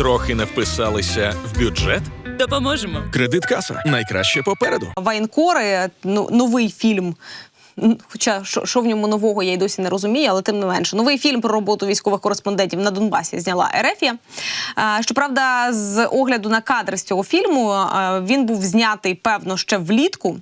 Трохи не вписалися в бюджет? Допоможемо. Кредит каса найкраще попереду. Вайнкори, ну, новий фільм. Хоча що, що в ньому нового, я й досі не розумію, але тим не менше. Новий фільм про роботу військових кореспондентів на Донбасі зняла Ерефія. Щоправда, з огляду на кадри з цього фільму він був знятий певно ще влітку.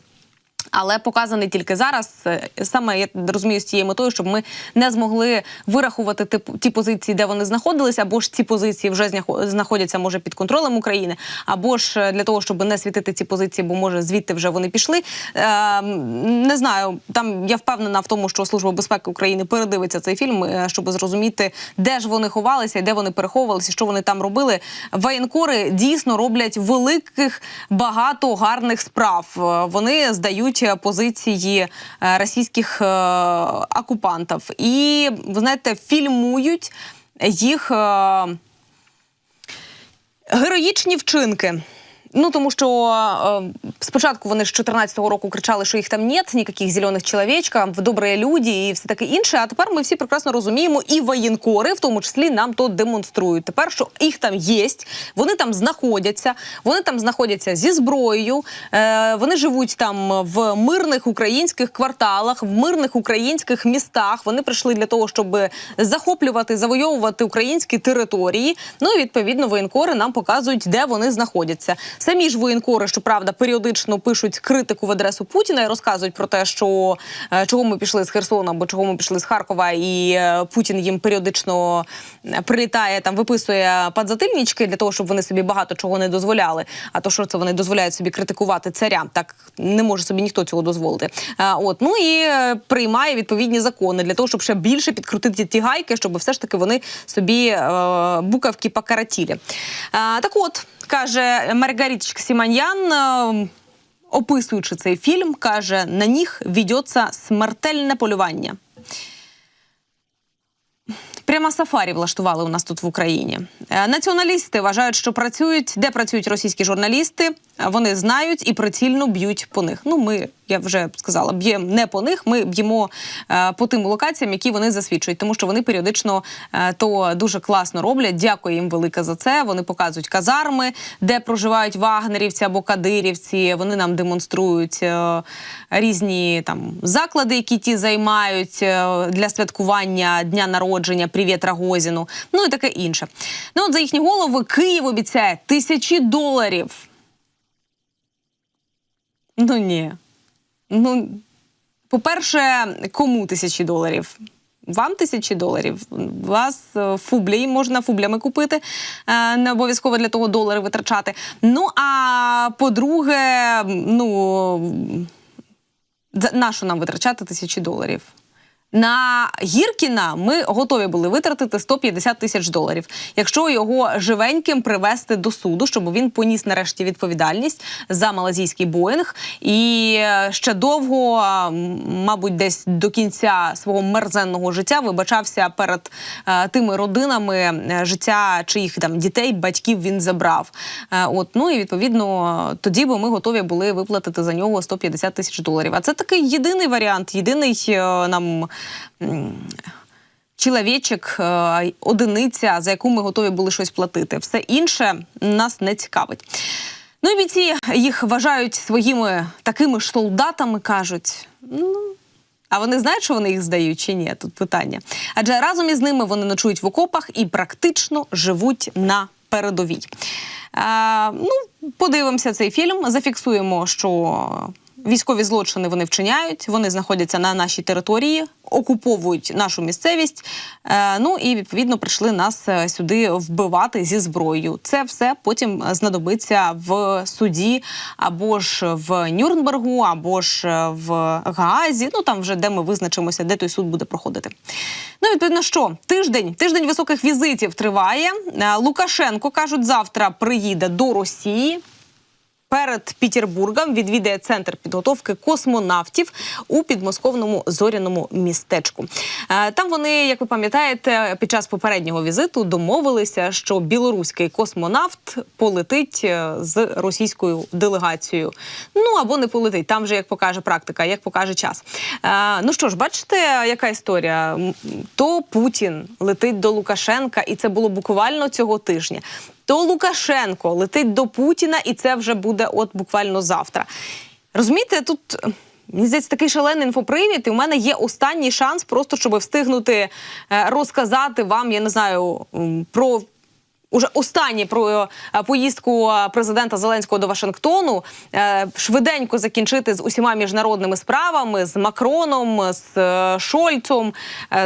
Але показаний тільки зараз, е, саме я розумію з цією метою, щоб ми не змогли вирахувати типу ті позиції, де вони знаходилися, або ж ці позиції вже знаходяться може під контролем України, або ж е, для того, щоб не світити ці позиції, бо може звідти вже вони пішли. Е, не знаю, там я впевнена в тому, що Служба безпеки України передивиться цей фільм, е, щоб зрозуміти, де ж вони ховалися, і де вони переховувалися, що вони там робили. Воєнкори дійсно роблять великих багато гарних справ. Вони здають е, позиції е, російських е, окупантів і ви знаєте, фільмують їх. е, Героїчні вчинки. Ну тому що е, спочатку вони з 14-го року кричали, що їх там нет, ніяких зелених чоловічка, добрі люди і все таке інше. А тепер ми всі прекрасно розуміємо, і воєнкори, в тому числі, нам то демонструють. Тепер що їх там є, вони там знаходяться, вони там знаходяться зі зброєю, е, вони живуть там в мирних українських кварталах, в мирних українських містах. Вони прийшли для того, щоб захоплювати, завойовувати українські території. Ну і відповідно воєнкори нам показують, де вони знаходяться. Самі ж воєнкори, щоправда, періодично пишуть критику в адресу Путіна і розказують про те, що е, чого ми пішли з Херсона, або чого ми пішли з Харкова, і е, Путін їм періодично е, прилітає там, виписує подзатильнички для того, щоб вони собі багато чого не дозволяли. А то що це вони дозволяють собі критикувати царя, так не може собі ніхто цього дозволити. От ну і приймає відповідні закони для того, щоб ще більше підкрутити ті гайки, щоб все ж таки вони собі букавки покаратіли. А, так от каже Маргаріточка Сіманьян. е, Описуючи цей фільм, каже, на них ведеться смертельне полювання. Прямо сафарі влаштували у нас тут в Україні. Е, Націоналісти вважають, що працюють, де працюють російські журналісти. Вони знають і прицільно б'ють по них. Ну, ми, я вже сказала, б'ємо не по них, ми б'ємо е, по тим локаціям, які вони засвідчують, тому що вони періодично е, то дуже класно роблять. Дякую їм велике за це. Вони показують казарми, де проживають вагнерівці або кадирівці. Вони нам демонструють е, різні там заклади, які ті займають для святкування дня народження. Привіт Рагозіну. Ну і таке інше. Ну от за їхні голови Київ обіцяє тисячі доларів. Ну ні. Ну, по-перше, кому тисячі доларів? Вам тисячі доларів. Вас е, фублі можна фублями купити, е, не обов'язково для того долари витрачати. Ну а по-друге, ну за- на що нам витрачати тисячі доларів? На Гіркіна ми готові були витратити 150 тисяч доларів, якщо його живеньким привести до суду, щоб він поніс нарешті відповідальність за малазійський Боїнг і е, ще довго, мабуть, десь до кінця свого мерзенного життя вибачався перед е, тими родинами е, життя чиїх там дітей, батьків він забрав. Е, от ну і відповідно тоді би ми готові були виплатити за нього 150 тисяч доларів. А це такий єдиний варіант, єдиний е, нам. М, Чоловічик, е, одиниця, за яку ми готові були щось платити. Все інше нас не цікавить. Ну і бійці їх вважають своїми такими ж солдатами, кажуть. Ну, а вони знають, що вони їх здають чи ні? Тут питання. Адже разом із ними вони ночують в окопах і практично живуть на передовій. Е, ну, подивимося цей фільм, зафіксуємо, що військові злочини вони вчиняють, вони знаходяться на нашій території, окуповують нашу місцевість. Е, ну і відповідно прийшли нас е, сюди вбивати зі зброєю. Це все потім знадобиться в суді або ж в Нюрнбергу, або ж е, в Гаазі. Ну там вже де ми визначимося, де той суд буде проходити. Ну, відповідно, що тиждень, тиждень високих візитів триває. Е, Лукашенко кажуть, завтра приїде до Росії. Перед Пітербургом відвідає центр підготовки космонавтів у підмосковному зоряному містечку. Е, Там вони, як ви пам'ятаєте, під час попереднього візиту домовилися, що білоруський космонавт полетить е, з російською делегацією. Ну або не полетить. Там вже як покаже практика, як покаже час. Е, Ну що ж, бачите, яка історія? То Путін летить до Лукашенка, і це було буквально цього тижня. То Лукашенко летить до Путіна, і це вже буде от буквально завтра. Розумієте, тут. Мені здається, такий шалений інфопривід, і у мене є останній шанс, просто щоб встигнути е, розказати вам, я не знаю, про Уже останнє про е, поїздку е, президента Зеленського до Вашингтону е, швиденько закінчити з усіма міжнародними справами з Макроном, з Шольцом,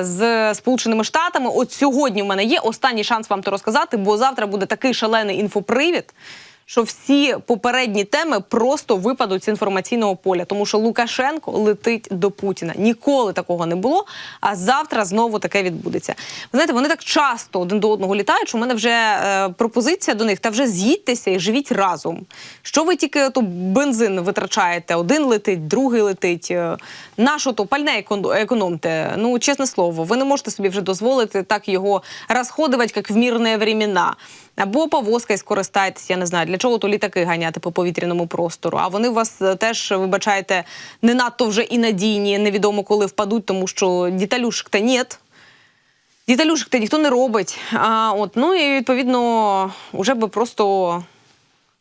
з Сполученими Штатами. От сьогодні в мене є останній шанс вам то розказати, бо завтра буде такий шалений інфопривід. Що всі попередні теми просто випадуть з інформаційного поля, тому що Лукашенко летить до Путіна. Ніколи такого не було. А завтра знову таке відбудеться. Ви знаєте, вони так часто один до одного літають. що У мене вже е, пропозиція до них. Та вже з'їдьтеся і живіть разом. Що ви тільки то бензин витрачаєте? Один летить, другий летить. Е, Нащо то пальне екон- економте? Ну чесне слово, ви не можете собі вже дозволити так його розходувати, як в мирні времена. Або повозкою скористайтесь, я не знаю, для чого то літаки ганяти по повітряному простору. А вони у вас е, теж, вибачайте, не надто вже і надійні, невідомо коли впадуть, тому що деталюшок та нет. Деталюшок та ніхто не робить. А, от, ну і відповідно, вже би просто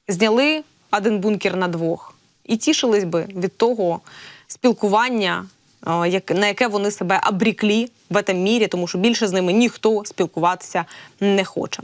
зняли один бункер на двох і тішились би від того спілкування, на яке вони себе обріклі в цьому мірі, тому що більше з ними ніхто спілкуватися не хоче.